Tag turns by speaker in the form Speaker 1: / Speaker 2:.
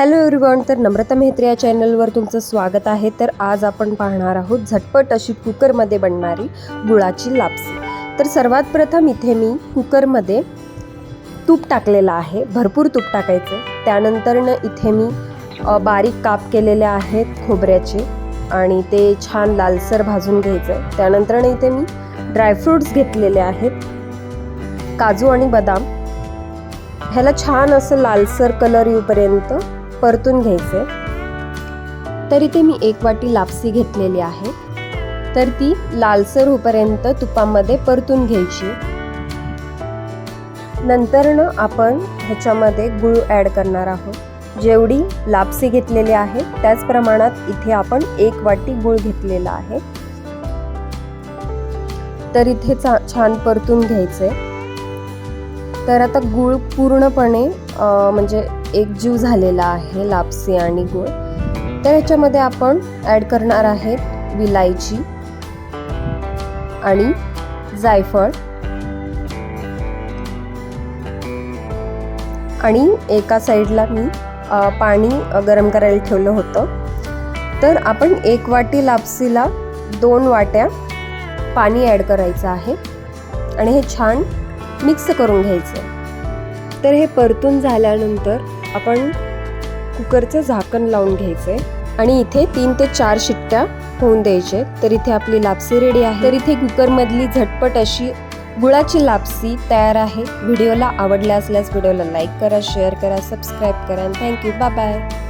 Speaker 1: Hello everyone तर नम्रता मेहत्रे या चॅनलवर तुमचं स्वागत आहे. तर आज आपण पाहणार आहोत झटपट अशी कुकरमध्ये बनणारी गुळाची लापसी. तर सर्वात प्रथम इथे मी कुकरमध्ये तूप टाकलेलं आहे. भरपूर तूप टाकायचं त्यानंतरनं इथे मी बारीक काप केलेले आहेत खोबऱ्याचे आणि ते छान लालसर भाजून घ्यायचं त्यानंतरनं इथे मी ड्रायफ्रूट्स घेतलेले आहेत. काजू आणि बदाम. ह्याला छान असं लालसर कलर येऊपर्यंत परतून घ्यायचे. तर इथे मी एक वाटी लापसी घेतलेली आहे. तर ती लालसर होपर्यंत तुपामध्ये परतून घ्यायची. नंतरनं आपण ह्याच्यामध्ये गूळ ॲड करणार आहोत. जेवढी लापसी घेतलेली आहे त्याच प्रमाणात इथे आपण एक वाटी गूळ घेतलेला आहे. तर इथे चा छान परतून घ्यायचे. तर आता गूळ पूर्णपणे म्हणजे एकजीव झालेला आहे लापसी आणि गुळ तर ह्याच्यामध्ये आपण ॲड करणार आहेत विलायची आणि जायफळ. आणि एका साईडला मी पाणी गरम करायला ठेवलं होतं. तर आपण एक वाटी लापसीला दोन वाट्या पाणी ॲड करायचं आहे. आणि हे छान मिक्स करून घ्यायचं. तर हे परतून झाल्यानंतर आपण कुकरचं झाकण लावून घ्यायचं आहे आणि इथे तीन ते चार शिट्ट्या होऊन द्यायचे तर इथे आपली लापसी रेडी आहे. तर इथे कुकरमधली झटपट अशी गुळाची लापसी तयार आहे. व्हिडिओला आवडल्या असल्यास व्हिडिओला लाईक करा शेअर करा सबस्क्राईब करा. Thank you bye bye